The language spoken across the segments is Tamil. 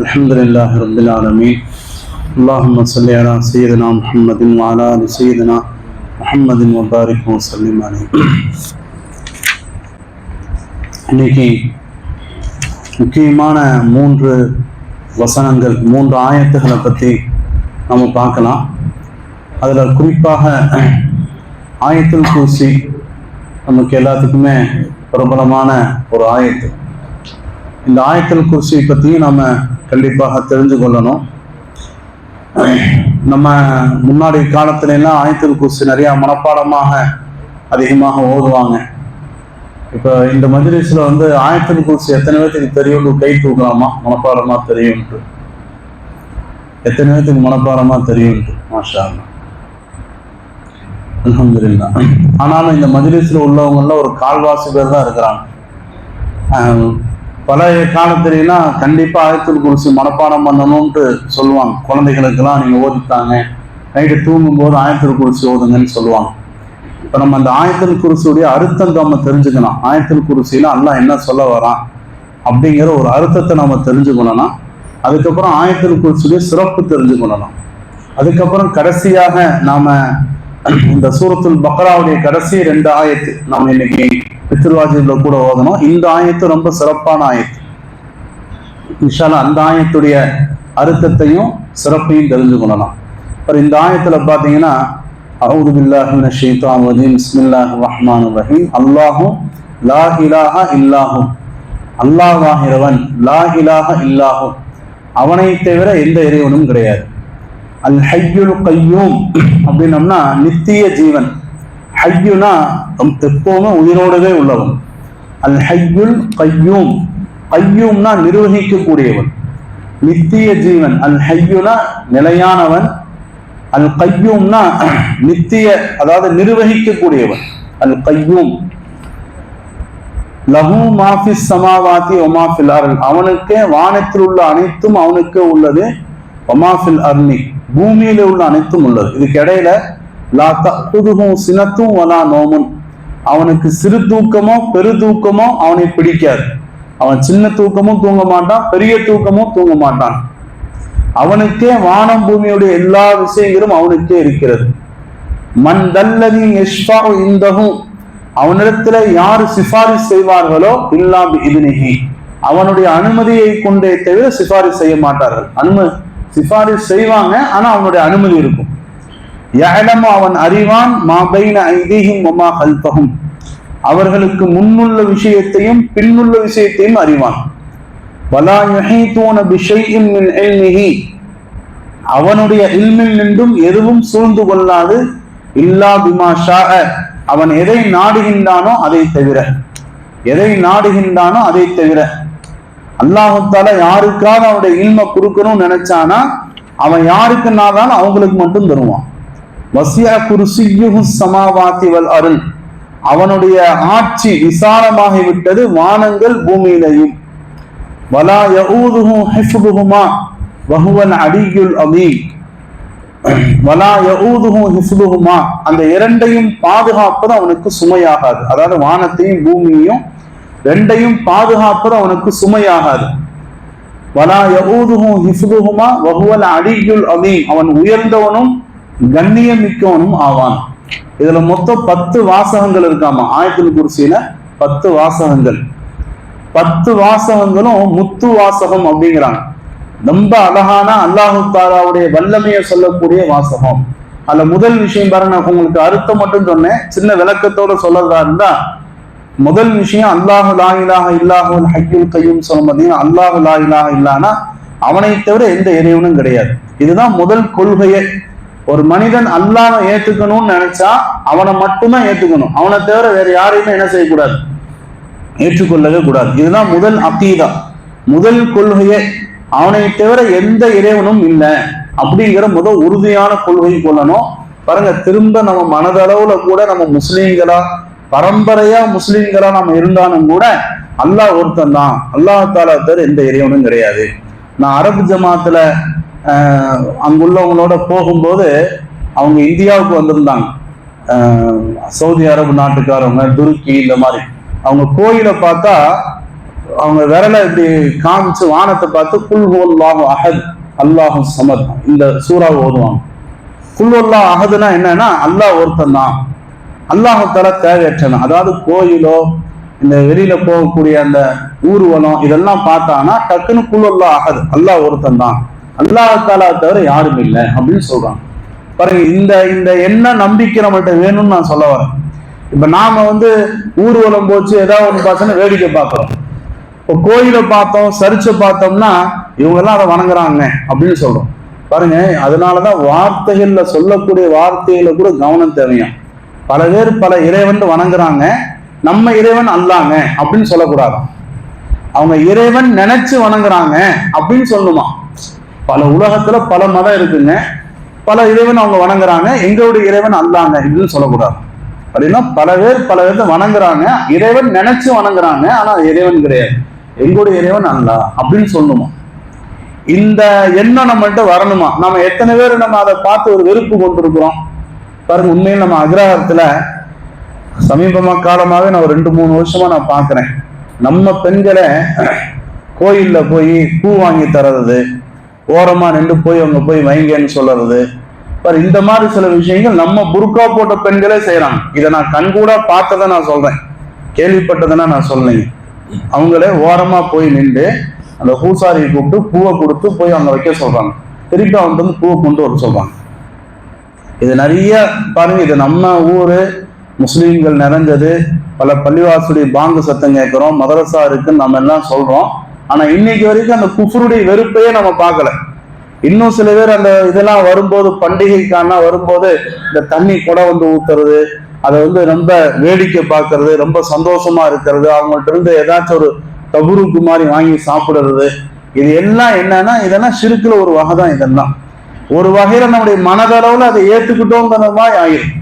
الحمد لله رب العالمين اللهم صل على سيدنا محمد وعلى ال سيدنا محمد وبارك وسلم عليه இன்னைக்கு முக்கியமான மூன்று வசனங்கள் மூன்று ஆயத்துகளை பற்றி நம்ம பார்க்கலாம் அதில் குறிப்பாக ஆயத்துல் குர்சி நமக்கு எல்லாத்துக்குமே பிரபலமான ஒரு ஆயத்து இந்த ஆயத்துல் குர்சி பற்றியும் நம்ம கண்டிப்பாக தெரிஞ்சு கொள்ளணும் நம்ம முன்னாடி காலத்துல எல்லாம் ஆயத்துல் குர்சி நிறைய மனப்பாடமாக அதிகமாக ஓதுவாங்க. இப்போ இந்த மஜ்லிஸ்ல வந்து ஆயத்தில் குர்சி எத்தனை பேர்த்துக்கு தெரியும் கை தூக்கலாமா? மனப்பாடமா தெரியும்ட்டு எத்தனை பேர்த்துக்கு மனப்பாடமா தெரியும்ட்டு மாஷா அலமதுல்லா ஆனாலும் இந்த மஜ்லிஸ்ல உள்ளவங்கள ஒரு கால்வாசி பேர் தான் இருக்கிறாங்க. பழைய காலத்துலாம் கண்டிப்பாக ஆயத்துல் குறிச்சி மனப்பாடம் பண்ணணும்ட்டு சொல்லுவாங்க. குழந்தைகளுக்கெல்லாம் நீங்க ஓதித்தாங்க. நைட்டு தூங்கும்போது ஆயத்துல் குறிச்சி ஓதுங்கன்னு சொல்லுவாங்க. இப்போ நம்ம அந்த ஆயத்துல் குறிச்சியுடைய அர்த்தம் நம்ம தெரிஞ்சுக்கணும். ஆயத்துல் குறிச்சியில் எல்லாம் என்ன சொல்ல வரான்? அப்படிங்கிற ஒரு அர்த்தத்தை நம்ம தெரிஞ்சுக்கணும்னா அதுக்கப்புறம் ஆயத்துல் குறிச்சியுடைய சிறப்பு தெரிஞ்சுக்கணும் அதுக்கப்புறம் கடைசியாக நாம இந்த சூரத்துல் பக்ராவுடைய கடைசி ரெண்டு ஆயத்து நம்ம இன்னைக்கு பித்ருவாஜில கூட ஓதணும். இந்த ஆயத்து ரொம்ப சிறப்பான ஆயத்து. விஷால அந்த ஆயத்துடைய அர்த்தத்தையும் சிறப்பையும் தெரிஞ்சு கொள்ளலாம். அப்புறம் இந்த ஆயத்துல பாத்தீங்கன்னா அவுது பில்லாஹி ஷீதான் ஷைத்தானிர் ரஜீம். ரஹ்மான் ரஹ்மானிர் ரஹீம். அல்லாஹு லா இல்லாஹும். அல்லாஹ் அல்லாஹ்வாகிறவன் லா இலாஹ இல்லாஹும். அவனை தவிர எந்த இறைவனும் கிடையாது. அல் ஹையுல் கையூம் அப்படின்னம்னா நித்திய ஜீவன். ஹையுனா எப்பவுமே உயிரோடவே உள்ளவன். அல் ஹையுல் கையூம். கையூம்னா நிர்வகிக்கக்கூடியவன். நித்திய ஜீவன். அல் ஹையுனா நிலையானவன். அல் கையூம்னா நித்திய அதாவது நிர்வகிக்கக்கூடியவன். அல் கையூம் லஹு மாஃபிஸ் சமாவாதி ஒமாஃபில் அவனுக்கே வானத்தில் உள்ள அனைத்தும் அவனுக்கே உள்ளது. ஒமாஃபில் அர்னி பூமியில உள்ள அனைத்தும் உள்ளது இதுக்கு இடையில லா தகுதுகும் சினத்தும் வலா நோமும் அவனுக்கு சிறு தூக்கமோ பெரு தூக்கமோ அவனை பிடிக்காது அவன் சின்ன தூக்கமும் தூங்க மாட்டான் பெரிய தூக்கமும் தூங்க மாட்டான் அவனுக்கே வானம் பூமியுடைய எல்லா விஷயங்களும் அவனுக்கே இருக்கிறது மண் தல்லதி இந்தகும் அவனிடத்துல யாரு சிபாரிசு செய்வார்களோ இல்லாம இதுனிகி அவனுடைய அனுமதியை கொண்டே தவிர சிபாரிசு செய்ய மாட்டார்கள் அனுமதி சிபாரிசு செய்வாங்க ஆனா அவனுடைய அனுமதி இருக்கும். யஅலமு அவன் அறிவான் மாபைன ஐதீகம் ஐதீஹிம் வமா அவர்களுக்கு முன்னுள்ள விஷயத்தையும் பின்னுள்ள விஷயத்தையும் அறிவான். வலா யுஹீதூன பிஷைஇன் மின் இல்மிஹி. அவனுடைய இல்மில் நின்றும் எதுவும் சூழ்ந்து கொள்ளாது இல்லா பிமா அவன் எதை நாடுகின்றானோ அதை தவிர. எதை நாடுகின்றானோ அதை தவிர. அல்லாஹால யாருக்காவது அவனுடைய இல்மை கொடுக்கணும்னு நினைச்சானா அவன் யாருக்கு நாதான் அவங்களுக்கு மட்டும் தருவான். வசியா குருசியுஹு சமாவாத்தி வல் அருள். அவனுடைய ஆட்சி விசாலமாகி விட்டது வானங்கள் பூமியிலையும். வலா யஊதுஹு ஹிஃபுகுமா வகுவன் அடியுல் அலீம் வலா யஊதுஹு ஹிஃபுகுமா அந்த இரண்டையும் பாதுகாப்பது அவனுக்கு சுமையாகாது. அதாவது வானத்தையும் பூமியையும் ரெண்டையும் பாதுகாப்பது அவனுக்கு சுமையாகாது. வலா யகூதுகும் ஹிஃபுதுஹுமா வகுவல் அடியுல் அமீம் அவன் உயர்ந்தவனும் கண்ணியம் மிக்கவனும் ஆவான். இதுல மொத்தம் பத்து வாசகங்கள் இருக்காமா? ஆயத்தில் குருசியில பத்து வாசகங்கள். பத்து வாசகங்களும் முத்து வாசகம் அப்படிங்கிறாங்க. ரொம்ப அழகான அல்லாஹு தாலாவுடைய வல்லமையை சொல்லக்கூடிய வாசகம். அதுல முதல் விஷயம் பாருங்க உங்களுக்கு அர்த்தம் மட்டும் சொன்னேன். சின்ன விளக்கத்தோட சொல்லறதா இருந்தா முதல் விஷயம் அல்லாஹு லா இலாக இல்லாஹு ஹையுல் கையும் சொல்லும் பார்த்தீங்கன்னா அல்லாஹு லா இலாக இல்லானா அவனை தவிர எந்த இறைவனும் கிடையாது. இதுதான் முதல் கொள்கையே. ஒரு மனிதன் அல்லாஹ் ஏத்துக்கணும்னு நினைச்சா அவனை மட்டும்தான் ஏத்துக்கணும். அவனை தவிர வேற யாரையுமே என்ன செய்யக்கூடாது? ஏற்றுக்கொள்ளவே கூடாது. இதுதான் முதல் அத்தீதா முதல் கொள்கையே. அவனை தவிர எந்த இறைவனும் இல்லை. அப்படிங்கிற முதல் உறுதியான கொள்கை கொள்ளணும். பாருங்க திரும்ப நம்ம மனதளவுல கூட நம்ம முஸ்லீம்களா பரம்பரையா முஸ்லீம்களா நம்ம இருந்தாலும் கூட அல்லாஹ் ஒருத்தன் தான் அல்லாஹ் தாலா தவிர எந்த இறைவனும் கிடையாது. நான் அரபு ஜமாத்துல அங்குள்ளவங்களோட போகும்போது அவங்க இந்தியாவுக்கு வந்திருந்தாங்க. சவுதி அரபு நாட்டுக்காரவங்க துருக்கி இந்த மாதிரி. அவங்க கோயிலை பார்த்தா அவங்க விரலை இப்படி காமிச்சு வானத்தை பார்த்து குல் ஹுவல்லாஹு அஹத் அல்லாஹு சமத். இந்த சூறாவை ஓதுவாங்க. குல் ஹுவல்லாஹு அஹதுனா என்னன்னா அல்லாஹ் ஒருத்தன் தான் அல்லாஹத்தால தேவையற்றன. தேவையற்றவன் அதாவது கோயிலோ இந்த வெளியில போகக்கூடிய அந்த ஊர்வலம் இதெல்லாம் பார்த்தானா டக்குன்னு குல் ஆகாது. அல்லாஹ் ஒருத்தன் தான். அல்லாஹத்தாலா தவிர யாரும் இல்லை அப்படின்னு சொல்றாங்க பாருங்க இந்த இந்த என்ன நம்பிக்கை நம்மள்ட்ட வேணும்னு நான் சொல்ல வரேன். இப்ப நாம வந்து ஊர்வலம் போச்சு ஏதாவது ஒன்று பார்த்தோன்னா வேடிக்கை பார்க்குறோம். இப்போ கோயிலை பார்த்தோம் சரிச்சை பார்த்தோம்னா இவங்கெல்லாம் அதை வணங்குறாங்க அப்படின்னு சொல்றோம். பாருங்க அதனாலதான் வார்த்தைகள்ல சொல்லக்கூடிய வார்த்தைகளை கூட கவனம் தேவையும் பல பேர் பல இறைவன் வணங்குறாங்க. நம்ம இறைவன் அல்லாங்க அப்படின்னு சொல்லக்கூடாது. அவங்க இறைவன் நினைச்சு வணங்குறாங்க அப்படின்னு சொல்லணுமா? பல உலகத்துல பல மதம் இருக்குங்க. பல இறைவன் அவங்க வணங்குறாங்க. எங்களுடைய இறைவன் அல்லாங்க இப்படின்னு சொல்லக்கூடாது. அப்படின்னா பல பேர் பல பேர்த்த வணங்குறாங்க. இறைவன் நினைச்சு வணங்குறாங்க. ஆனா இறைவன் கிடையாது. எங்களுடைய இறைவன் அல்லா அப்படின்னு சொல்லணுமா? இந்த எண்ணம் நம்மகிட்ட வரணுமா? நம்ம எத்தனை பேர் நம்ம அதை பார்த்து ஒரு வெறுப்பு கொண்டிருக்கிறோம்? பாருங்க உண்மையில் நம்ம அக்ரஹாரத்துல சமீபமா காலமாகவே நான் ஒரு ரெண்டு மூணு வருஷமா நான் பார்க்குறேன். நம்ம பெண்களை கோயில்ல போய் பூ வாங்கி தர்றது ஓரமா நின்று போய் அவங்க போய் வைங்கன்னு சொல்றது. பாரு இந்த மாதிரி சில விஷயங்கள் நம்ம புர்கா போட்ட பெண்களே செய்யறாங்க. இதை நான் கண்கூடா பார்த்ததை நான் சொல்றேன். கேள்விப்பட்டதுன்னா நான் சொல்லுங்க அவங்களே ஓரமா போய் நின்று அந்த பூசாரியை கூப்பிட்டு பூவை கொடுத்து போய் அவங்க வைக்க சொல்றாங்க. திருப்பி அவங்க வந்து பூவை கொண்டு வர சொல்றாங்க. இது நிறைய பாருங்க இது நம்ம ஊரு முஸ்லீம்கள் நிறைஞ்சது. பல பள்ளிவாசுடைய பாங்கு சத்தம் கேட்கிறோம் மதரசா இருக்குன்னு நம்ம எல்லாம் சொல்றோம். ஆனா இன்னைக்கு வரைக்கும் அந்த குஃபருடைய வெறுப்பையே நம்ம பார்க்கல. இன்னும் சில பேர் அந்த இதெல்லாம் வரும்போது பண்டிகைக்கான வரும்போது இந்த தண்ணி குடம் வந்து ஊத்துறது அதை வந்து ரொம்ப வேடிக்கை பார்க்கறது ரொம்ப சந்தோஷமா இருக்கிறது அவங்கள்ட்ட இருந்து ஏதாச்சும் ஒரு தபுருக்கு மாதிரி வாங்கி சாப்பிடுறது. இது எல்லாம் என்னன்னா இதெல்லாம் சிறுக்குல ஒரு வகை தான் இதெல்லாம். ஒரு வகையில நம்முடைய மனதளவுல அதை ஏத்துக்கிட்டோங்கிற மாதிரி ஆயிரும்.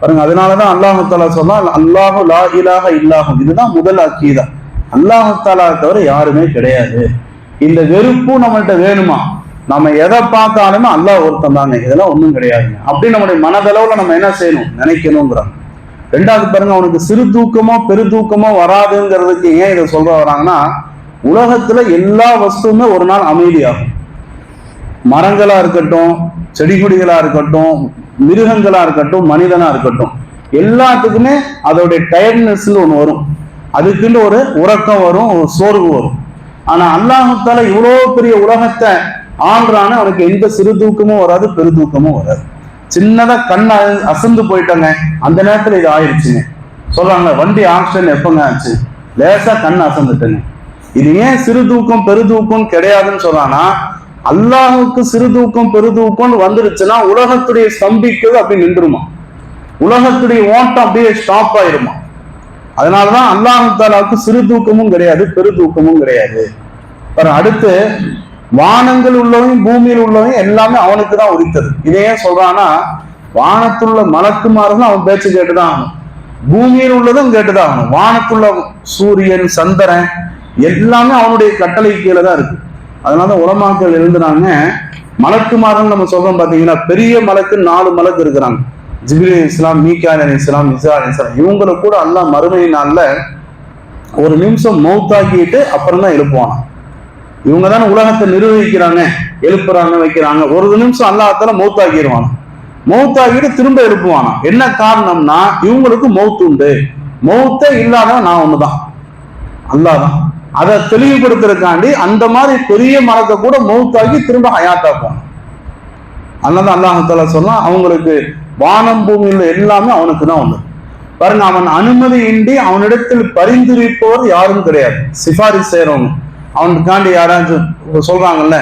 பாருங்க அதனாலதான் அல்லாஹு தாலா சொன்னா அல்லாஹு லா இலாக இல்லாகும் இதுதான் முதல் அக்கீதா. அல்லாஹு தாலா தவிர யாருமே கிடையாது. இந்த வெறுப்பும் நம்மள்ட்ட வேணுமா? நம்ம எதை பார்த்தாலுமே அல்லாஹ் ஒருத்தன் தாங்க இதெல்லாம் ஒன்றும் கிடையாதுங்க அப்படி நம்முடைய மனதளவுல நம்ம என்ன செய்யணும்? நினைக்கணுங்கிறாங்க ரெண்டாவது பாருங்க அவனுக்கு சிறு தூக்கமோ பெரு தூக்கமோ வராதுங்கிறதுக்கு ஏன் இதை சொல்ற வராங்கன்னா உலகத்துல எல்லா வஸ்துவுமே ஒரு நாள் அமைதியாகும். மரங்களா இருக்கட்டும் செடி கொடிகளா இருக்கட்டும் மிருகங்களா இருக்கட்டும் மனிதனா இருக்கட்டும் எல்லாத்துக்குமே அதோடைய டயர்ட்னஸ்னு ஒன்று வரும். அதுக்குன்னு ஒரு உறக்கம் வரும் ஒரு சோர்வு வரும். ஆனா அல்லாஹத்தால இவ்வளோ பெரிய உலகத்தை ஆள்றான அவனுக்கு எந்த சிறு தூக்கமும் வராது பெரு தூக்கமும் வராது. சின்னதா கண் அசந்து போயிட்டாங்க. அந்த நேரத்துல இது ஆயிடுச்சுங்க சொல்றாங்க வண்டி ஆக்சிடென்ட் எப்பங்க ஆச்சு? லேசா கண் அசந்துட்டேங்க. இது ஏன் சிறு தூக்கம் பெரு தூக்கம் கிடையாதுன்னு சொல்றானா அல்லாஹுக்கு சிறு தூக்கம் பெருதூக்கம்னு வந்துருச்சுன்னா உலகத்துடைய ஸ்தம்பிக்கிறது அப்படி நின்றுமா? உலகத்துடைய ஓட்டம் அப்படியே ஸ்டாப் ஆயிருமா? அதனாலதான் அல்லாஹு தாலாவுக்கு சிறு தூக்கமும் கிடையாது பெரு தூக்கமும் கிடையாது. பாரு, அடுத்து வானங்கள் உள்ளவையும் பூமியில் உள்ளவையும் எல்லாமே அவனுக்கு தான் உரித்தது. இதை ஏன் சொல்றான்னா வானத்துள்ள மலக்குமார்கள் அவன் பேச்சு கேட்டுதான் ஆகணும். பூமியில் உள்ளதும் கேட்டுதான் ஆகணும். வானத்துள்ள சூரியன் சந்திரன் எல்லாமே அவனுடைய கட்டளை கீழே தான் இருக்கு. அதனால உலமாக்கள் எழுதுனாங்க மலக்குமார்கள் நம்ம சொல்றோம் பாத்தீங்கன்னா பெரிய மலக்கு நாலு மலக்கு இருக்கிறாங்க. ஜிபிரி இஸ்லாம் மீகா அலி இஸ்லாம் இசா அலி இஸ்லாம் இவங்களை கூட அல்லா மறுமை நாள்ல ஒரு நிமிஷம் மௌத்தாக்கிட்டு அப்புறம் தான் எழுப்புவாங்க இவங்க தானே உலகத்தை நிர்வகிக்கிறாங்க எழுப்புறாங்க வைக்கிறாங்க. ஒரு நிமிஷம் அல்லாத்தால மௌத்தாக்கிடுவாங்க மௌத்தாக்கிட்டு திரும்ப எழுப்புவானா? என்ன காரணம்னா இவங்களுக்கு மௌத்து உண்டு. மௌத்தே இல்லாத நான் ஒண்ணுதான். அல்லாஹ் தான் அதை தெளிவுபடுத்துறதுக்காண்டி அந்த மாதிரி பெரிய மரத்தை கூட மௌத்தாக்கி திரும்ப ஹயாத்தாக்குவான் அதனால அல்லாஹால சொன்னா அவங்களுக்கு வானம் பூமியில் எல்லாமே அவனுக்கு தான் உண்டு. பாருங்க அவன் அனுமதியின்றி அவனிடத்தில் பரிந்துரைப்பவர் யாரும் கிடையாது. சிபாரிசு செய்யறவங்க அவனுக்காண்டி யாராச்சும் சொல்றாங்கல்ல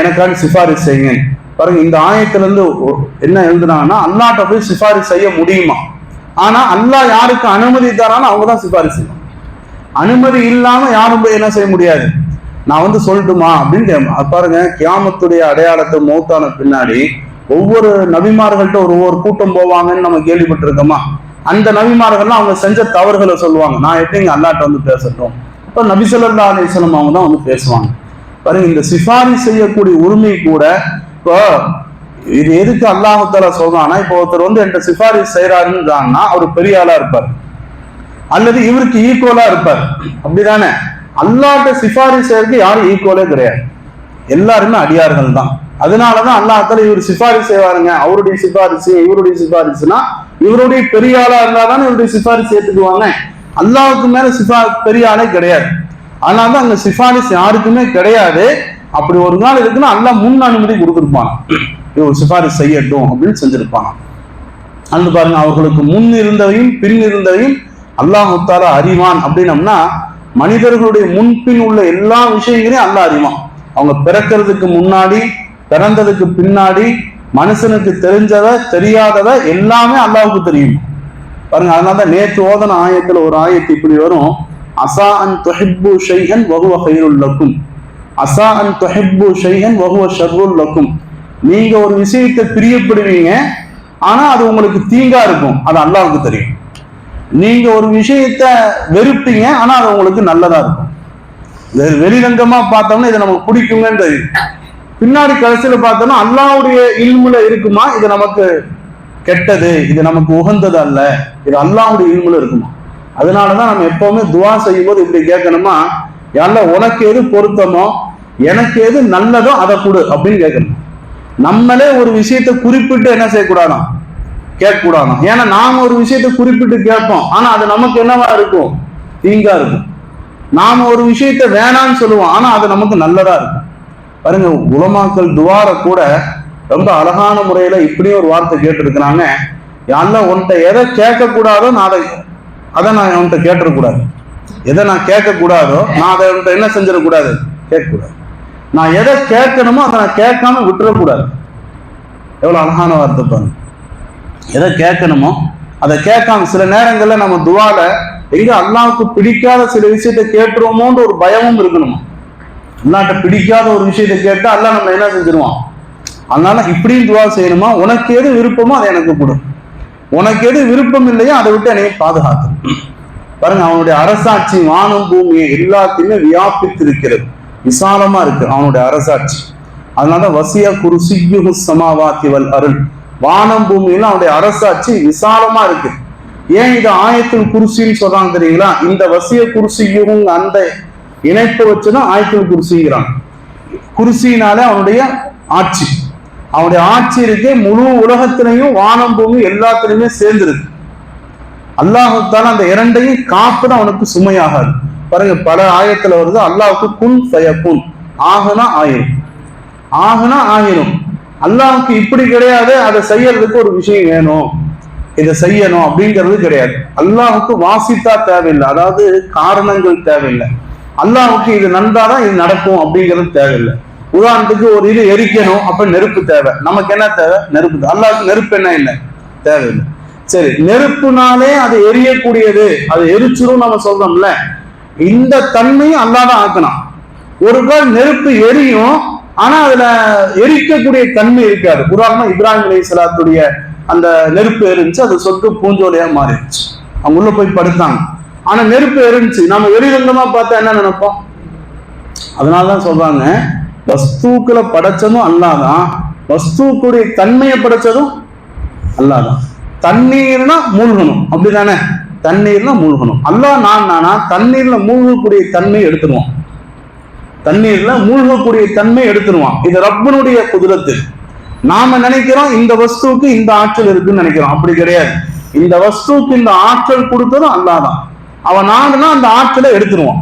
எனக்காண்டி சிபாரிசு செய்யுங்க. பாருங்க இந்த ஆயத்துல இருந்து என்ன எழுதுனாங்கன்னா அல்லாட்ட போய் சிபாரிசு செய்ய முடியுமா? ஆனா அல்லாஹ் யாருக்கு அனுமதி தரானோ அவங்க தான் சிபாரிசு செய்யணும் அனுமதி இல்லாம யாரும் போய் என்ன செய்ய முடியாது. நான் வந்து சொல்லட்டுமா? அப்படின்னு அது பாருங்க கியாமத்துடைய அடையாளத்தை மௌத்தான பின்னாடி ஒவ்வொரு நபிமார்கள்ட்ட ஒரு ஒவ்வொரு கூட்டம் போவாங்கன்னு நம்ம கேள்விப்பட்டிருக்கோமா? அந்த நபிமார்கள்லாம் அவங்க செஞ்ச தவறுகளை சொல்லுவாங்க. நான் எப்படிங்க அல்லாட்ட வந்து பேசட்டும்? இப்போ நபிசல்லா சொல்லா அவங்க தான் வந்து பேசுவாங்க. பாருங்க இந்த சிபாரி செய்யக்கூடிய உரிமை கூட இப்போ இது எதுக்கு அல்லாஹால சொல்றான்னா இப்போ ஒருத்தர் வந்து என்கிட்ட சிபாரிசு செய்யறாருன்னு அவர் பெரிய ஆளா இருப்பார். அல்லது இவருக்கு ஈக்குவலா இருப்பார். அப்படிதானே? அல்லாட்ட சிபாரிசு செய்யறதுக்கு யாரும் ஈக்குவலே கிடையாது. எல்லாருமே அடியார்கள் தான். அதனாலதான் அல்லாஹால இவர் சிபாரிசு செய்வாருங்க. அவருடைய சிபாரிசு இவருடைய சிபாரிசுனா இவருடைய பெரிய ஆளா இருந்தா தானே இவருடைய சிபாரிசு ஏத்துக்குவாங்க. அல்லாவுக்கு மேல சிபா பெரிய ஆளே கிடையாது. அதனாலதான் அங்க சிபாரிசு யாருக்குமே கிடையாது. அப்படி ஒரு நாள் இருக்குன்னா அல்லாஹ் முன் அனுமதி கொடுத்துருப்பான். இவர் சிபாரிசு செய்யட்டும் அப்படின்னு செஞ்சிருப்பான். அந்த பாருங்க அவர்களுக்கு முன் இருந்தவையும் பின் இருந்தவையும் அல்லாஹ் தாலா அறிவான் அப்படின்னம்னா மனிதர்களுடைய முன்பின் உள்ள எல்லா விஷயங்களையும் அல்லாஹ் அறிவான். அவங்க பிறக்கிறதுக்கு முன்னாடி பிறந்ததுக்கு பின்னாடி மனுஷனுக்கு தெரிஞ்சத தெரியாதத எல்லாமே அல்லாவுக்கு தெரியும். பாருங்க அதனால தான் நேற்று ஓதன ஆயத்துல ஒரு ஆயத்து இப்படி வரும். அசா அன் தொஹிப்பு ஷைஹன் வகுவ ஹைருல்லக்கும் அசா அன் தொஹிப்பு ஷைஹன் வகுவ ஷர்ருல்லக்கும் நீங்க ஒரு விஷயத்தை பிரியப்படுவீங்க ஆனா அது உங்களுக்கு தீங்கா இருக்கும். அது அல்லாவுக்கு தெரியும். நீங்க ஒரு விஷயத்த வெறுப்பீங்க ஆனா அது உங்களுக்கு நல்லதா இருக்கும். வெ- வெளிரங்கமா பார்த்தோம்னா இது நமக்கு பிடிக்குங்கன்னு தெரியும். பின்னாடி கடைசியில பார்த்தோம்னா அல்லாவுடைய இல்முல இருக்குமா? இது நமக்கு கெட்டது இது நமக்கு உகந்தது அல்ல. இது அல்லாவுடைய இல்முல இருக்குமா? அதனாலதான் நம்ம எப்பவுமே துவா செய்யும் போது இப்படி கேட்கணுமா? யாரில் உனக்கு எது பொருத்தமோ எனக்கு எது நல்லதோ அதை கொடு அப்படின்னு கேட்கணும். நம்மளே ஒரு விஷயத்தை குறிப்பிட்டு என்ன செய்யக்கூடாதான்? கேட்கக்கூடாது ஏன்னா நாம ஒரு விஷயத்தை குறிப்பிட்டு கேட்போம். ஆனா அது நமக்கு என்னவா இருக்கும்? தீங்கா இருக்கும். நாம ஒரு விஷயத்தை வேணாம்னு சொல்லுவோம். ஆனா அது நமக்கு நல்லதா இருக்கும். பாருங்க உலமாக்கள் துவார கூட ரொம்ப அழகான முறையில இப்படியும் ஒரு வார்த்தை கேட்டிருக்கிறாங்க. யாரெல்லாம் உன்கிட்ட எதை கேட்கக்கூடாதோ நான் அதை அதை நான் உன்கிட்ட கேட்டுறக்கூடாது. எதை நான் கேட்கக்கூடாதோ நான் அதை உன்கிட்ட என்ன செஞ்சிடக்கூடாது? கேட்கக்கூடாது. நான் எதை கேட்கணுமோ அதை நான் கேட்காம விட்டுறக்கூடாது. எவ்வளவு அழகான வார்த்தை பாருங்க. எதை கேட்கணுமோ அதை கேட்காம சில நேரங்களில் நம்ம துவால எங்க அல்லாவுக்கு பிடிக்காத சில விஷயத்தை கேட்டுருவோமோன்ற ஒரு பயமும் இருக்கணுமா? அல்லாட்ட பிடிக்காத ஒரு விஷயத்தை கேட்டா அல்லா நம்ம என்ன செஞ்சிருவான்? அதனால இப்படியும் துவா செய்யணுமா? உனக்கு எது விருப்பமோ அதை எனக்கு கொடு. உனக்கு எது விருப்பம் இல்லையோ அதை விட்டு என்னைய பாதுகாத்து. பாருங்க அவனுடைய அரசாட்சி வானம் பூமியை எல்லாத்தையுமே வியாபித்திருக்கிறது. விசாலமா இருக்கு அவனுடைய அரசாட்சி. அதனால வசிய குருசியுகு சமாவாத்தி வல் அருள். வானம் பூமியில அவனுடைய அரசாட்சி விசாலமா இருக்கு. ஏன் இது ஆயத்தில் குருசின்னு சொல்றாங்க தெரியுங்களா? இந்த வசிய குருசியும் அந்த இணைப்பு வச்சுதான் ஆயத்தில் குருசிங்கிறாங்க குருசினாலே அவனுடைய ஆட்சி. அவனுடைய ஆட்சி இருக்கு முழு உலகத்திலையும் வானம் பூமி எல்லாத்திலையுமே சேர்ந்துருக்கு. அல்லாஹுத்தால அந்த இரண்டையும் காப்புதான் அவனுக்கு சுமையாகாது. பாருங்க பல ஆயத்துல வருது அல்லாவுக்கு குன் செய்ய குன் ஆகனா ஆயிரும். ஆகனா ஆயிரும். அல்லாஹுக்கு இப்படி கிடையாது அதை செய்யறதுக்கு ஒரு விஷயம் வேணும். இதை செய்யணும் அப்படிங்கிறது கிடையாது. அல்லாஹுக்கு வாசித்தா தேவையில்லை. அதாவது காரணங்கள் தேவையில்லை. அல்லாஹுக்கு இது நன்றாதான் இது நடக்கும் அப்படிங்கிறது தேவையில்லை. உதாரணத்துக்கு ஒரு இது எரிக்கணும் அப்ப நெருப்பு தேவை. நமக்கு என்ன தேவை? நெருப்பு அல்லாவுக்கு நெருப்பு என்ன இல்லை? தேவையில்லை. சரி நெருப்புனாலே அது எரியக்கூடியது. அது எரிச்சிரும் நம்ம சொல்றோம்ல. இந்த தன்மையும் அல்லாதான் ஆக்கணும். ஒரு கால் நெருப்பு எரியும் ஆனா அதுல எரிக்கக்கூடிய தன்மை இருக்காது. உதாரணமா இப்ராஹிம் அலி சலாத்துடைய அந்த நெருப்பு எரிஞ்சு அது சொட்டு பூஞ்சோலையா மாறிடுச்சு. அவங்க உள்ள போய் படுத்தாங்க. ஆனா நெருப்பு எரிஞ்சு நம்ம வெளிரங்கமா பார்த்தா என்ன நினைப்போம்? அதனாலதான் சொல்றாங்க வஸ்தூக்களை படைச்சதும் அல்லாதான். வஸ்தூக்குடைய தன்மையை படைச்சதும் அல்லாதான். தண்ணீர்னா மூழ்கணும். அப்படிதானே? தண்ணீர்ல மூழ்கணும். அல்லா நான் நானா? தண்ணீர்ல மூழ்கக்கூடிய தன்மையை எடுத்துருவோம் தண்ணீர்ல மூழ்கக்கூடிய தன்மை எடுத்துருவான். இது ரப்பனுடைய குதிரத்து. நாம நினைக்கிறோம் இந்த வஸ்துவுக்கு இந்த ஆற்றல் இருக்குன்னு நினைக்கிறோம். அப்படி கிடையாது. இந்த வஸ்துவுக்கு இந்த ஆற்றல் கொடுத்ததும் அல்லாதான். அவன் நாடுனா அந்த ஆற்றலை எடுத்துருவான்.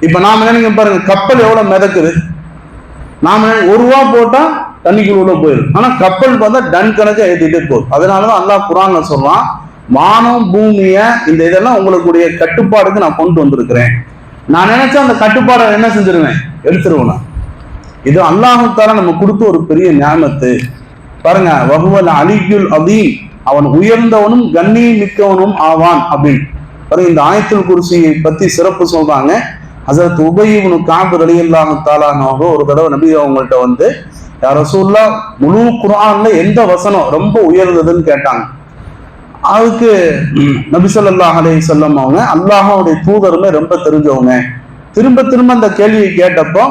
இப்ப நாம நினைக்க பாருங்க கப்பல் எவ்வளவு மிதக்குது? நாம ஒரு ரூபா போட்டா தண்ணிக்குள்ள உள்ள போயிடும். ஆனா கப்பல் பார்த்தா டன் கணக்கா ஏத்திட்டே போகுது அதனாலதான் அல்லாஹ் குரான்ல சொல்றான் வானம் பூமிய இந்த இதெல்லாம் உங்களுடைய கட்டுப்பாடுக்கு நான் கொண்டு வந்திருக்கிறேன். நான் நினைச்சா அந்த கட்டுப்பாடை என்ன செஞ்சிருவேன்? எடுத்துருவேன்? நான். இது அல்லாஹுத்தால நம்ம கொடுத்த ஒரு பெரிய ஞாபகத்து பாருங்க வகுவல் அலிகுல் அதீம் அவன் உயர்ந்தவனும் கண்ணியம் மிக்கவனும் ஆவான் அப்படின்னு. பாருங்க இந்த ஆயத்துல் குருசியை பத்தி சிறப்பு சொல்றாங்க. ஹசரத் உபயிபுனு காபு அலி அல்லாஹு தாலானவங்க ஒரு தடவை நபி அவங்கள்ட்ட வந்து யாரோ சூல்லா முழு குரான்ல எந்த வசனம் ரொம்ப உயர்ந்ததுன்னு கேட்டாங்க. அதுக்கு நபி ஸல்லல்லாஹு அலைஹி வஸல்லம் அவங்க அல்லாஹ்வுடைய தூதருமே ரொம்ப தெரிஞ்சவங்க. திரும்ப திரும்ப அந்த கேள்வியை கேட்டப்போ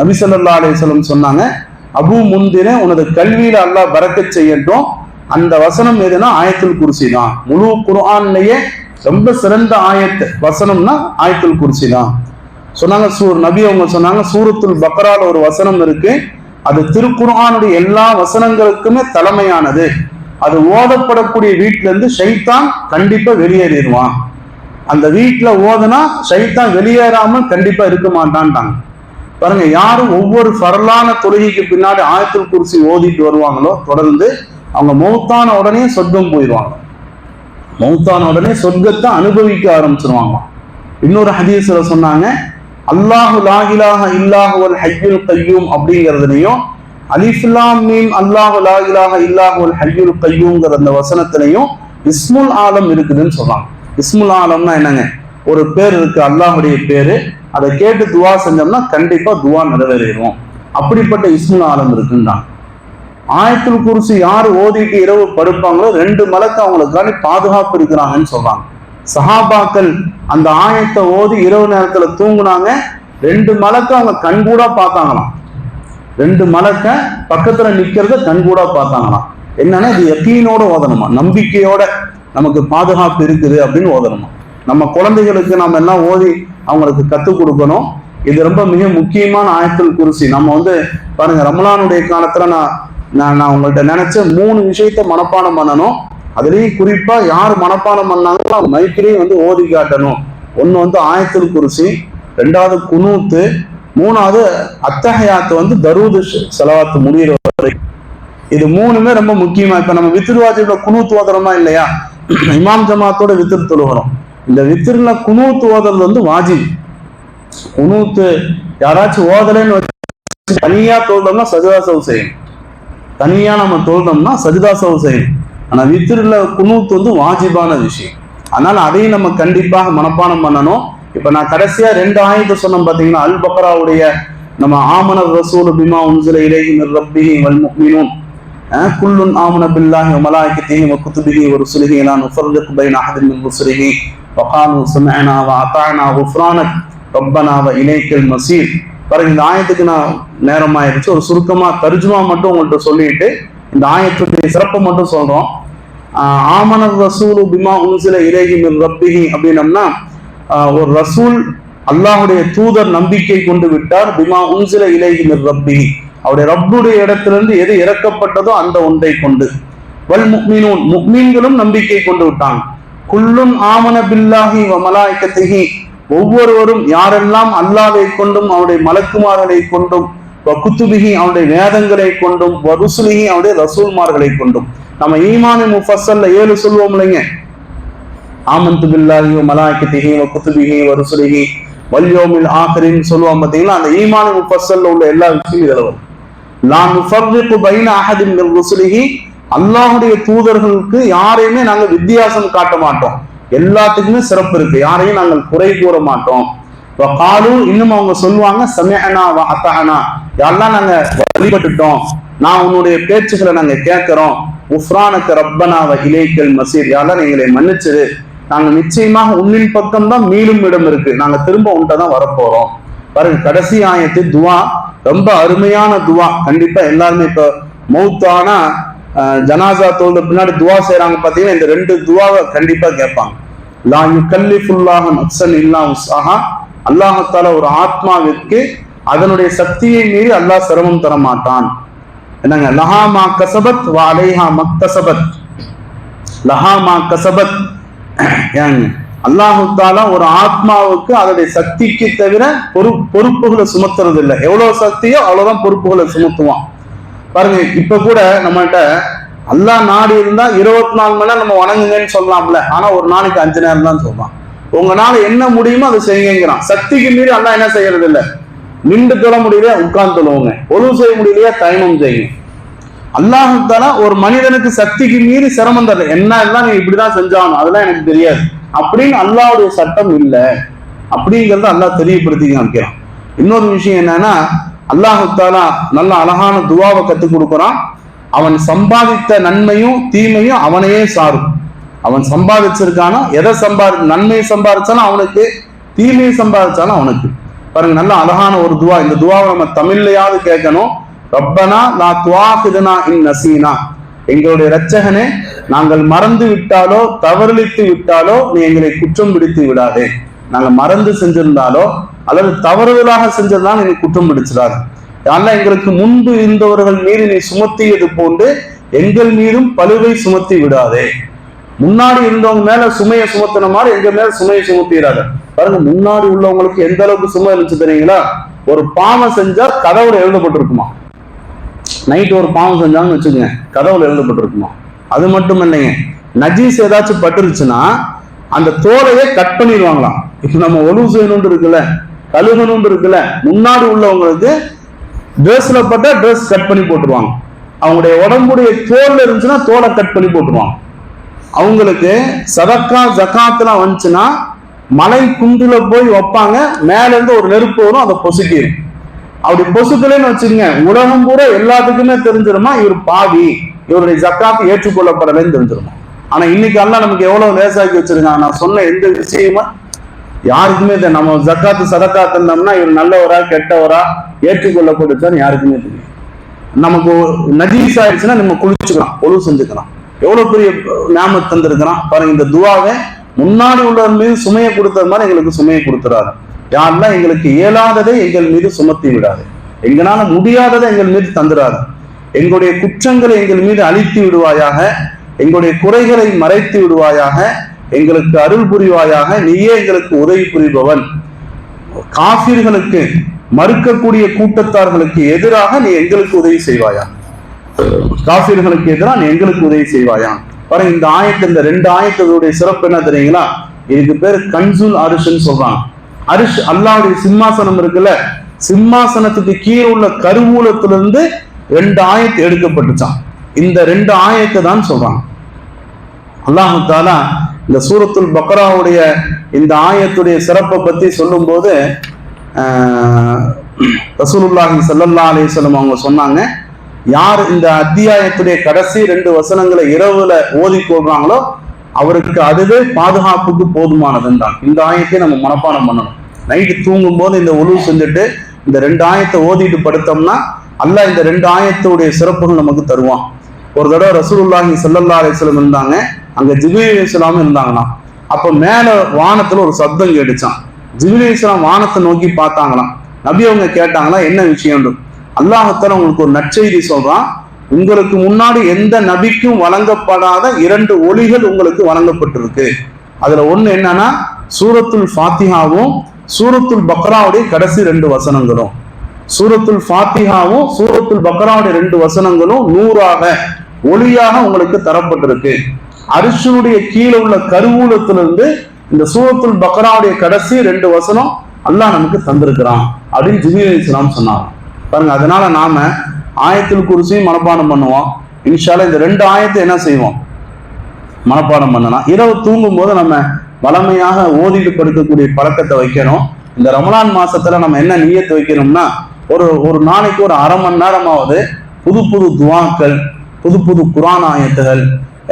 நபி ஸல்லல்லாஹு அலைஹி வஸல்லம் சொன்னாங்க அபு முந்திரே உனது கல்வியில அல்லாஹ் பறக்கச் செய்யட்டும். அந்த வசனம் எதுனா ஆயத்துல் குர்சி தான். முழு குர்ஆன்லயே ரொம்ப சிறந்த ஆயத்து வசனம்னா ஆயத்துல் குர்சி தான். சொன்னாங்க சூர் நபி அவங்க சொன்னாங்க சூரத்துல் பக்ரால ஒரு வசனம் இருக்கு. அது திருக்குர்ஆனுடைய எல்லா வசனங்களுக்குமே தலைமையானது. அது ஓதப்படக்கூடிய வீட்டுல இருந்து ஷைத்தான் கண்டிப்பா வெளியேறிடுவான். அந்த வீட்டுல ஓதுனா சைத்தான் வெளியேறாம கண்டிப்பா இருக்க மாட்டான்ட்டாங்க. பாருங்க யாரும் ஒவ்வொரு ஃபரலான தொழுகைக்கு பின்னாடி ஆயத்தில் குறிச்சி ஓதிட்டு வருவாங்களோ தொடர்ந்து அவங்க மௌத்தான உடனே சொர்க்கம் போயிடுவாங்க. மௌத்தான உடனே சொர்க்கத்தை அனுபவிக்க ஆரம்பிச்சிருவாங்க. இன்னொரு ஹதீஸ்ல சொன்னாங்க அல்லாஹு லாஹிலாஹ இல்லாஹுவல் ஹையுல் கையும் அப்படிங்கிறதுலையும் அலிஃபுல்லாம் மீம் அல்லாஹு லாஹிலாஹ இல்லாஹுல் ஹையுல் கையுங்கிற அந்த வசனத்திலையும் இஸ்முல் ஆலம் இருக்குதுன்னு சொல்றாங்க. இஸ்முல் ஆலம்னா என்னங்க? ஒரு பேர் இருக்கு அல்லாஹுடைய பேரு. அதை கேட்டு துவா செஞ்சோம்னா கண்டிப்பா துவா நிறைவேறிடும் அப்படிப்பட்ட இஸ்முல் ஆலம் இருக்குன்றாங்க. ஆயத்துல் குருசு யார் ஓதிட்டு இரவு படுப்பாங்களோ ரெண்டு மலக்கு அவங்களுக்காண்டி பாதுகாப்பு இருக்கிறாங்கன்னு சொல்றாங்க. சஹாபாக்கள் அந்த ஆயத்தை ஓதி இரவு நேரத்துல தூங்குனாங்க ரெண்டு மலக்கு அவங்க கண்கூடா பார்த்தாங்களாம். ரெண்டு மலக்க பக்கத்துல நிக்கிறத கண்கூடா பார்த்தாங்களாம். என்னன்னா இது எத்தீனோட ஓதணுமா? நம்பிக்கையோட நமக்கு பாதுகாப்பு இருக்குது அப்படின்னு ஓதணுமா? நம்ம குழந்தைகளுக்கு நம்ம எல்லாம் ஓதி அவங்களுக்கு கத்துக் கொடுக்கணும். இது ரொம்ப மிக முக்கியமான ஆயத்தில் குறிச்சி நம்ம வந்து பாருங்க ரமலானுடைய காலத்துல நான் நான் நான் உங்கள்கிட்ட நினைச்ச மூணு விஷயத்த மனப்பாடம் பண்ணணும். அதுலேயும் குறிப்பா யார் மனப்பாடம் பண்ணாங்களோ மைக்கிலையும் வந்து ஓதி காட்டணும். ஒன்று வந்து ஆயத்தில் குறிச்சி ரெண்டாவது குனூத்து மூணாவது அத்தகையாத்து வந்து தருவது செலவாத்து முடிகிற வரை இது மூணுமே ரொம்ப முக்கியமா இப்ப நம்ம வித்திருவாஜியோட குணு ஓதுறோமா இல்லையா? இமாம் ஜமாத்தோட வித்திரு தொழுகிறோம். இந்த வித்திரில குணு ஓதுறது வந்து வாஜிப். குணூத்து யாராச்சும் ஓதலைன்னு வச்சு தனியா தொழுதோம்னா சஜிதா சவு செய்யணும் தனியா நம்ம தொழுதோம்னா சஜிதா சவு செய்யணும் ஆனா வித்திரில குணூத்து வந்து வாஜிபான விஷயம். அதனால அதையும் நம்ம கண்டிப்பாக மனப்பானம் பண்ணணும். இப்ப நான் கடைசியா ரெண்டு ஆயுத சொன்னோம் பாத்தீங்கன்னா அல் பக்ராவுடைய நம்ம ஆமனர் ரசூல் பிமா உன்சில இலேஹி ரப்பிஹி வல் முஃமினூன் குல்லுன் ஆமன பில்லாஹி வ வ குதுபிஹி வ ருசுலிஹி லா நுஃபர்ரிகு பைன அஹதின் மின் ருசுலிஹி. வ காலு சமஅனா வ அதானா குஃப்ரானக். ரப்பனா வ இலைக்கல் மசீர். பாருங்க இந்த ஆயத்துக்கு நான் நேரம் ஆயிடுச்சு ஒரு சுருக்கமா தர்ஜுமா மட்டும் உங்கள்கிட்ட சொல்லிட்டு இந்த ஆயத்துடைய சிறப்பை மட்டும் சொல்றோம். ஆமனர் ரசூலு பிமா உன்சில இலேஹி மின் ரப்பிஹி அப்படின்னம்னா ஒரு ரசூல் அல்லாஹுடைய தூதர் நம்பிக்கை கொண்டு விட்டார். பிமா உன்சில இலைகிமிர் மின் அவருடைய ரப்புடைய இடத்திலிருந்து எது இறக்கப்பட்டதோ அந்த ஒன்றை கொண்டு. வல் முக்மீனூன் முக்மீன்களும் நம்பிக்கை கொண்டு விட்டாங்க. குல்லும் ஆமன பில்லாஹி வ ஒவ்வொருவரும் யாரெல்லாம் அல்லாவை கொண்டும் அவருடைய மலக்குமார்களை கொண்டும் குத்துபிகி அவனுடைய வேதங்களை கொண்டும் வருசுலிகி அவருடைய ரசூல்மார்களை கொண்டும். நம்ம ஈமானி முஃபஸல்ல ஏழு சொல்லுவோம் இல்லைங்க. ஆமந்து பில்லாஹி மலாய்கத்திஹி வ குத்துபிஹி வருசுலிஹி வல்யோமில் ஆகரின்னு சொல்லுவோம் பார்த்தீங்கன்னா அந்த ஈமான முப்பசல்ல உள்ள எல்லா விஷயமும் இதில் வரும். நான் நுஃபர்ரிகு பைன அஹதின் மின் அல்லாஹுடைய தூதர்களுக்கு யாரையுமே நாங்க வித்தியாசம் காட்ட மாட்டோம். எல்லாத்துக்குமே சிறப்பு இருக்கு. யாரையும் நாங்கள் குறை கூற மாட்டோம். காலு இன்னும் அவங்க சொல்லுவாங்க சமயனா அத்தகனா யாரெல்லாம் நாங்க வழிபட்டுட்டோம் நான் உன்னுடைய பேச்சுகளை நாங்க கேட்கிறோம். உஃப்ரானுக்கு ரப்பனாவ இலேக்கல் மசீர். யாரெல்லாம் எங்களை மன்னிச்சிரு. நாங்க நிச்சயமாக உன்னின் பக்கம் தான் மீளும் இடம் இருக்கு. நாங்க திரும்ப உன்ட்ட தான் வரப்போறோம். பாருங்க கடைசி ஆயத்து துவா ரொம்ப அருமையான துவா. கண்டிப்பா எல்லாருமே இப்ப மௌத்தானா ஜனாசா தோல்ற பின்னாடி துவா செய்யறாங்க பாத்தீங்கன்னா இந்த ரெண்டு துவாவை கண்டிப்பா கேட்பாங்க. லா யுகல்லிஃபுல்லாஹ நப்சன் இல்லா உஸ்ஸாஹா. அல்லாஹத்தால ஒரு ஆத்மாவிற்கு அதனுடைய சக்தியை மீறி அல்லாஹ் சிரமம் தர மாட்டான். என்னங்க? லஹா மா கசபத் வ அலைஹா மக்தசபத். லஹா மா கசபத். ஏங்க? ஒரு ஆத்மாவுக்கு அதனுடைய சக்திக்கு தவிர பொறு பொறுப்புகளை சுமத்துறது இல்லை எவ்வளவு சக்தியோ அவ்வளவுதான் பொறுப்புகளை சுமத்துவான். பாருங்க இப்ப கூட நம்மகிட்ட அல்லாஹ் நாடு இருந்தா இருபத்தி நாலு மணி நேரம் நம்ம வணங்குங்கன்னு சொல்லலாம்ல ஆனா ஒரு நாளைக்கு அஞ்சு நேரம் தான் சொல்றான் உங்களால என்ன முடியுமோ அதை செய்யுங்கிறான். சக்திக்கு மீறி அல்லா என்ன செய்யறது இல்லை நின்று தொழ முடியலையா? உட்கார்ந்து தொழுவுங்க. ஒழுவு செய்ய முடியலையா? தயமம் செய்யுங்க. அல்லாஹால ஒரு மனிதனுக்கு சக்திக்கு மீறி சிரமம் தரல. என்ன எல்லாம் நீ இப்படிதான் செஞ்சாலும் அதெல்லாம் எனக்கு தெரியாது. அப்படின்னு அல்லாவுடைய சட்டம் இல்லை. அப்படிங்கறத அல்லாஹ் தெரியப்படுத்தி காமிக்கிறான். இன்னொரு விஷயம் என்னன்னா அல்லாஹுத்தாலா நல்ல அழகான துவாவை கத்துக் கொடுக்குறான். அவன் சம்பாதித்த நன்மையும் தீமையும் அவனையே சாரும். அவன் சம்பாதிச்சிருக்கானா எதை சம்பாதி நன்மையை சம்பாதிச்சாலும் அவனுக்கு தீமையை சம்பாதிச்சாலும் அவனுக்கு. பாருங்க நல்ல அழகான ஒரு துவா. இந்த துவாவை நம்ம தமிழ்லையாவது கேட்கணும். ரப்பனா லா துவாஹிதுனா இன் நசீனா. எங்களுடைய இரட்சகனே நாங்கள் மறந்து விட்டாலோ தவறளித்து விட்டாலோ நீ எங்களை குற்றம் பிடித்து விடாதே. நாங்கள் மறந்து செஞ்சிருந்தாலோ அல்லது தவறுதலாக செஞ்சிருந்தாலும் நீ குற்றம் பிடிச்சிடாது. ஆனால் எங்களுக்கு முன்பு இருந்தவர்கள் மீது நீ சுமத்தியது போன்று எங்கள் மீதும் பழுவை சுமத்தி விடாதே. முன்னாடி இருந்தவங்க மேல சுமையை சுமத்தின மாதிரி எங்க மேல சுமையை சுமத்திடாத. பாருங்க முன்னாடி உள்ளவங்களுக்கு எந்த அளவுக்கு சுமை இருந்துச்சு தெரியுங்களா? ஒரு பாவம் செஞ்சா கதவுல எழுதப்பட்டிருக்குமா? நைட் ஒரு பாவம் செஞ்சாங்கன்னு வச்சுக்கோங்க. கதவுல எழுதப்பட்டிருக்குமா? அது மட்டும் இல்லைங்க. நஜீஸ் ஏதாச்சும் பட்டுருச்சுன்னா அந்த தோலையே கட் பண்ணிடுவாங்களாம் இப்போ நம்ம ஒழுவு செய்யணும்னு இருக்குல்ல கழுகணும்னு இருக்குல்ல முன்னாடி உள்ளவங்களுக்கு ட்ரெஸ்ல பட்டா ட்ரெஸ் கட் பண்ணி போட்டுருவாங்க. அவங்களுடைய உடம்புடைய தோல் இருந்துச்சுன்னா தோலை கட் பண்ணி போட்டுருவாங்க. அவங்களுக்கு சதக்கா ஜக்காத்துலாம் வந்துச்சுன்னா மலை குண்டுல போய் வைப்பாங்க மேல இருந்து ஒரு நெருப்பு வரும் அதை பொசுக்கிடும் அப்படி பொசுக்கலன்னு வச்சுங்க உலகம் பூரா எல்லாத்துக்குமே தெரிஞ்சிருமா? இவர் பாவி. இவருடைய ஜக்காத்து ஏற்றுக்கொள்ளப்படலைன்னு தெரிஞ்சிருமா? ஆனா இன்னைக்கு எல்லாம் நமக்கு எவ்வளவு லேசாக்கி வச்சிருக்காங்க? நான் சொன்ன எந்த விஷயமா யாருக்குமே தெரியும் நம்ம ஜக்காத்து சதக்கா தந்தோம்னா இவர் நல்லவரா கெட்டவரா ஏற்றுக்கொள்ளப்படுச்சான்னு யாருக்குமே தெரியும் நமக்கு நஜீஸ் ஆயிடுச்சுன்னா நம்ம குளிச்சுக்கலாம் பொழுது செஞ்சுக்கலாம். எவ்வளவு பெரிய நாம தந்திருக்கிறான்? பாருங்க இந்த துவாவை முன்னாடி உள்ளவர் மீது சுமையை கொடுத்தது மாதிரி எங்களுக்கு சுமையை கொடுத்துறாரு. யாரெல்லாம் எங்களுக்கு இயலாததை எங்கள் மீது சுமத்தி விடாது. எங்களால முடியாததை எங்கள் மீது தந்துடாது. எங்களுடைய குற்றங்களை எங்கள் மீது அழித்து விடுவாயாக எங்களுடைய குறைகளை மறைத்து விடுவாயாக எங்களுக்கு அருள் புரிவாயாக நீயே எங்களுக்கு உதவி புரிபவன். காபிர்களுக்கு மறுக்கக்கூடிய கூட்டத்தார்களுக்கு எதிராக நீ எங்களுக்கு உதவி செய்வாயா? காபிர்களுக்கு எதிராக நீ எங்களுக்கு உதவி செய்வாயா? பாருங்க இந்த ஆயத்து இந்த ரெண்டு ஆயத்தோடைய சிறப்பு என்ன தெரியுங்களா? இதுக்கு பேர் கன்சுல் அரிஷன் சொல்றாங்க. அரிஷ் அல்லாவுடைய சிம்மாசனம் இருக்குல்ல சிம்மாசனத்துக்கு கீழே உள்ள கருவூலத்திலிருந்து ரெண்டு ஆயத்து எடுக்கப்பட்டுச்சான் இந்த ரெண்டு ஆயத்தை தான் சொல்றாங்க. அல்லாஹு தாலா இந்த சூரத்துல் பக்ராவுடைய இந்த ஆயத்துடைய சிறப்பை பத்தி சொல்லும்போது ரசூலுல்லாஹி சல்லல்லா அலிஸ்லம் அவங்க சொன்னாங்க யார் இந்த அத்தியாயத்துடைய கடைசி ரெண்டு வசனங்களை இரவுல ஓதி போடுறாங்களோ அவருக்கு அதுவே பாதுகாப்புக்கு போதுமானதுன்றான் இந்த ஆயத்தை நம்ம மனப்பாடம் பண்ணணும். நைட்டு தூங்கும் போது இந்த உழுவு செஞ்சுட்டு இந்த ரெண்டு ஆயத்தை ஓதிட்டு படுத்தோம்னா அல்ல இந்த ரெண்டு ஆயத்துடைய சிறப்புகள் நமக்கு தருவான். ஒரு தடவை ரசூலுல்லாஹி சல்லல்லா அலிஸ்லம் இருந்தாங்க. அங்க ஜிபிலி இஸ்லாம் இருந்தாங்களாம். அப்ப மேல வானத்துல ஒரு சப்தம் கேட்டுச்சான் ஜிபிலி இஸ்லாம் வானத்தை நோக்கி பார்த்தாங்களாம். நபி அவங்க கேட்டாங்களா என்ன விஷயம் அல்லாஹத்தால உங்களுக்கு ஒரு நற்செய்தி சொல்றான். உங்களுக்கு முன்னாடி எந்த நபிக்கும் வழங்கப்படாத இரண்டு ஒளிகள் உங்களுக்கு வழங்கப்பட்டிருக்கு. அதுல ஒண்ணு என்னன்னா சூரத்துல் ஃபாத்திஹாவும் சூரத்துல் பக்ராவுடைய கடைசி ரெண்டு வசனங்களும் சூரத்துல் ஃபாத்திஹாவும் சூரத்துல் பக்ராவுடைய ரெண்டு வசனங்களும் நூறாக ஒளியாக உங்களுக்கு தரப்பட்டிருக்கு. அரிசனுடைய கீழே உள்ள கருவூலத்திலிருந்து இந்த சூரத்துல் பக்ராவுடைய கடைசி ரெண்டு வசனம் அல்லாஹ் நமக்கு தந்திருக்கிறான் அப்படின்னு ஜிபீல் இஸ்லாம் சொன்னாங்க. பாருங்க அதனால நாம ஆயத்தில் குறிச்சியும் மனப்பாடம் பண்ணுவோம். இன்ஷால இந்த ரெண்டு ஆயத்தை என்ன செய்வோம்? மனப்பாடம் பண்ணலாம். இரவு தூங்கும் போது நம்ம வளமையாக ஓதிட்டு படுக்கக்கூடிய பழக்கத்தை வைக்கணும். இந்த ரமலான் மாசத்துல நம்ம என்ன நீயத்து வைக்கணும்னா ஒரு ஒரு நாளைக்கு ஒரு அரை மணி நேரமாவது புது புது துவாக்கள் புது புது குரான் ஆயத்துகள்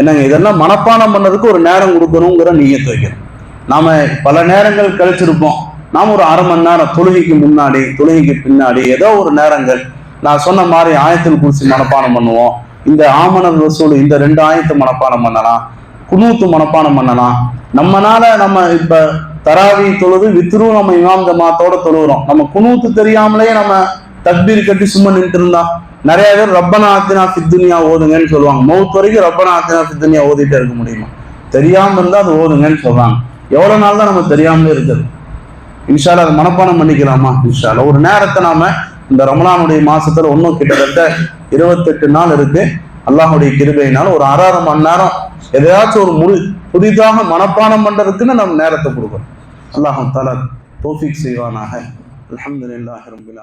என்னங்க இதெல்லாம் மனப்பாடம் பண்ணதுக்கு ஒரு நேரம் கொடுக்கணுங்கிற நீயத்து வைக்கணும். நாம பல நேரங்கள் கழிச்சிருப்போம். நாம் ஒரு அரை மணி நேரம் தொழுகைக்கு முன்னாடி தொழுகைக்கு பின்னாடி ஏதோ ஒரு நேரங்கள் நான் சொன்ன மாதிரி ஆயத்தில் குறிச்சு மனப்பாடம் பண்ணுவோம். இந்த ஆமணர் வசூல் இந்த ரெண்டு ஆயத்தை மனப்பாடம் பண்ணலாம். குனூத்து மனப்பாடம் பண்ணலாம். நம்மனால நம்ம இப்ப தராவி தொழுது வித்ரு நம்ம இமாம் ஜமாத்தோட தொழுகிறோம் நம்ம குணூத்து தெரியாமலே நம்ம தக்பீர் கட்டி சும்மா நின்று இருந்தா நிறைய பேர் ரப்பனா ஆத்தினா சித்துனியா ஓதுங்கன்னு சொல்லுவாங்க. மௌத் வரைக்கும் ரப்பனா ஆத்தினா சித்துனியா ஓதிட்டே இருக்க முடியுமா? தெரியாம இருந்தா அது ஓதுங்கன்னு சொல்றாங்க. எவ்வளவு நாள் தான் நம்ம தெரியாமலே இருக்குது இன்ஷால அதை மனப்பாடம் பண்ணிக்கலாமா? இன்ஷால ஒரு நேரத்தை நாம இந்த ரமலானுடைய மாசத்துல ஒன்றும் கிட்டத்தட்ட இருபத்தெட்டு நாள் இருக்கு. அல்லாஹுடைய கிருபையினால ஒரு அறாறு மணி நேரம் எதையாச்சும் ஒரு முழு புதிதாக மனப்பானம் பண்றதுக்குன்னு நம்ம நேரத்தை கொடுக்கணும். அல்லாஹும் தலா தோஃபிக் செய்வானாக. அலமதுல்லாஹ் ரபில்